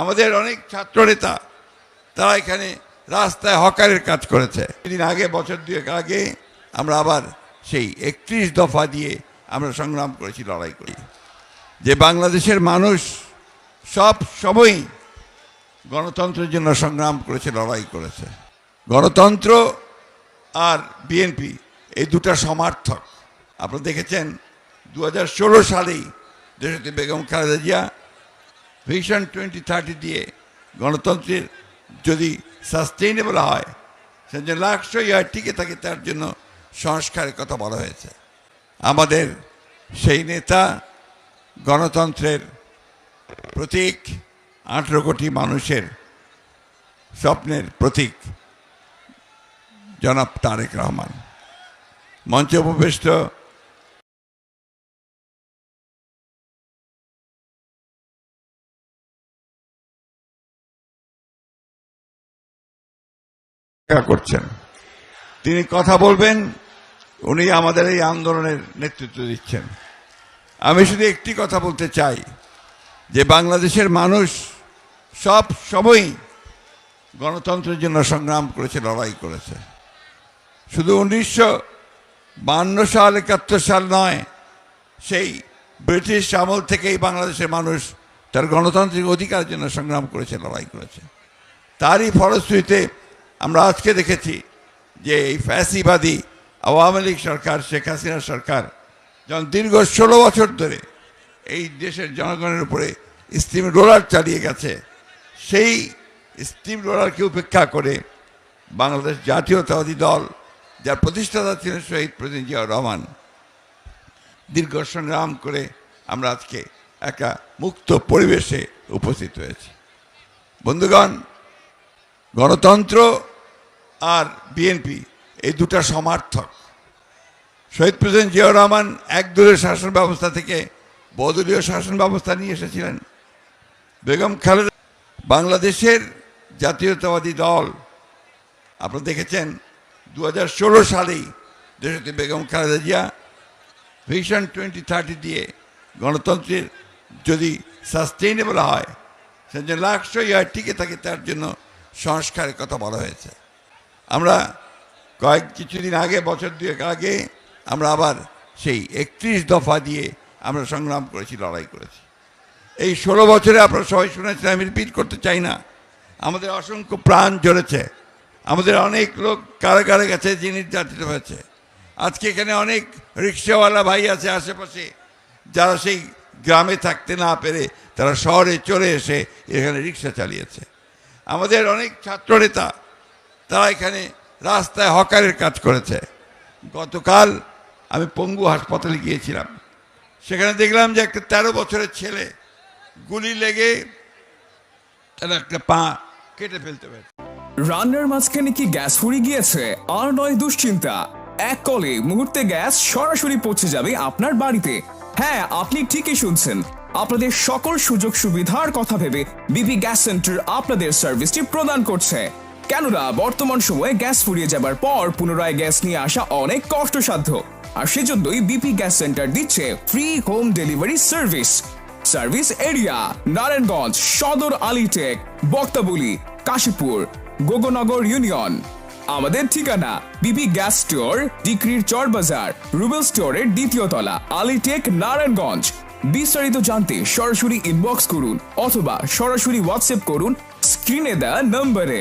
আমাদের অনেক ছাত্রনেতা, তারা এখানে রাস্তায় হকারের কাজ করেছে। দিন আগে, বছর দুয়েক আগে, আমরা আবার সেই একত্রিশ দফা দিয়ে আমরা সংগ্রাম করেছি, লড়াই করি যে বাংলাদেশের মানুষ সব সময়ই গণতন্ত্রের জন্য সংগ্রাম করেছে, লড়াই করেছে। গণতন্ত্র আর বিএনপি এই দুটা সমার্থক। আপনারা দেখেছেন দু হাজার ষোলো সালেই দেশতে Begum Khaleda Zia vision twenty thirty দিয়ে গণতন্ত্রের যদি সাস্টেইনেবল হয় সে যে লাক্সই হয় টিকে থাকে তার জন্য সংস্কারের কথা বলা হয়েছে। আমাদের সেই নেতা, গণতন্ত্রের প্রতীক, আঠেরো কোটি মানুষের স্বপ্নের প্রতীক, জনাব তারেক রহমান। মঞ্চে উপবিষ্ট করছেন। তিনি কথা বলবেন, উনি আমাদের এই আন্দোলনের নেতৃত্ব দিচ্ছেন। আমি শুধু একটি কথা বলতে চাই, যে বাংলাদেশের মানুষ সব সময়ই গণতন্ত্রের জন্য সংগ্রাম করেছে, লড়াই করেছে। শুধু উনিশশো বান্ন সাল, একাত্তর সাল নয়, সেই ব্রিটিশ আমল থেকেই বাংলাদেশের মানুষ তার গণতান্ত্রিক অধিকারের জন্য সংগ্রাম করেছে, লড়াই করেছে। তারই ফলশ্রুতিতে আমরা আজকে দেখেছি যে এই ফ্যাসিবাদী আওয়ামী লীগ সরকার, শেখ হাসিনা সরকার যখন দীর্ঘ ষোলো বছর ধরে এই দেশের জনগণের উপরে স্টিম রোলার চালিয়ে গেছে, সেই স্টিম রোলারকে উপেক্ষা করে বাংলাদেশ জাতীয়তাবাদী দল, যার প্রতিষ্ঠাতা ছিলেন শহীদ জিয়াউর রহমান, দীর্ঘ সংগ্রাম করে আমরা আজকে একটা মুক্ত পরিবেশে উপস্থিত হয়েছি। বন্ধুগণ, গণতন্ত্র আর বিএনপি এই দুটা সমার্থক। শহীদ প্রেসিডেন্ট জিয়াউর রহমান একদলীয় শাসন ব্যবস্থা থেকে বদলীয় শাসন ব্যবস্থা নিয়ে এসেছিলেন। বেগম খালেদা বাংলাদেশের জাতীয়তাবাদী দল। আপনারা দেখেছেন দু হাজার ষোলো সালেই দেশতে Begum Khaleda Zia vision twenty thirty দিয়ে গণতন্ত্রের যদি সাস্টেইনেবল হয় যে লাক্সই হয় টিকে থাকে, তার জন্য সংস্কারের কথা বলা হয়েছে। আমরা কয়েক কিছুদিন আগে, বছর দুয়েক আগে, আমরা আবার সেই একত্রিশ দফা দিয়ে আমরা সংগ্রাম করেছি, লড়াই করেছি। এই ষোলো বছরে আপনারা সবাই শুনেছেন, আমি রিপিট করতে চাই না। আমাদের অসংখ্য প্রাণ জ্বলেছে। আমাদের অনেক লোক কারাগারে গেছে, যে নির্যাতিত হয়েছে। আজকে এখানে অনেক রিক্সাওয়ালা ভাই আছে আশেপাশে, যারা সেই গ্রামে থাকতে না পেরে তারা শহরে চলে এসে এখানে রিক্সা চালিয়েছে। আমাদের অনেক ছাত্রনেতা তারা এখানে রাস্তায় হকারের কাজ করেছে। গতকাল আমি পঙ্গু হাসপাতালে গিয়েছিলাম। সেখানে দেখলাম যে একটা তেরো বছরের ছেলে গুলি লেগে তার একটা পা কেটে ফেলতে পারে রান্নার মাঝখানে কি গ্যাস ফুরিয়ে গিয়েছে? আর নয় দুশ্চিন্তা। এক কলে মুহূর্তে গ্যাস সরাসরি পৌঁছে যাবে আপনার বাড়িতে। হ্যাঁ আপনি ঠিকই শুনছেন। আপনাদের সকল সুযোগ সুবিধার কথা ভেবে বিপি গ্যাস সেন্টার আপনাদের সার্ভিসটি প্রদান করছে। কেননা, বর্তমান সময়ে গ্যাস ফুরিয়ে যাবার পর পুনরায় গ্যাস নিয়ে আসা অনেক কষ্টসাধ্য। আর সেজন্যই বিপি গ্যাস সেন্টার দিচ্ছে free home delivery service service area Narayanganj, Sadar আলিটেক, Baktaboli, Kashipur, Gognagar union. আমাদের ঠিকানা বিবি গ্যাস স্টোর, ডিক্রির চর বাজার, রুবেল স্টোরের দ্বিতীয় তলা, আলিটেক, নারায়ণগঞ্জ। বিস্তারিত জানতে সরাসরি ইনবক্স করুন অথবা সরাসরি হোয়াটসঅ্যাপ করুন স্ক্রিনে দেওয়া নম্বরে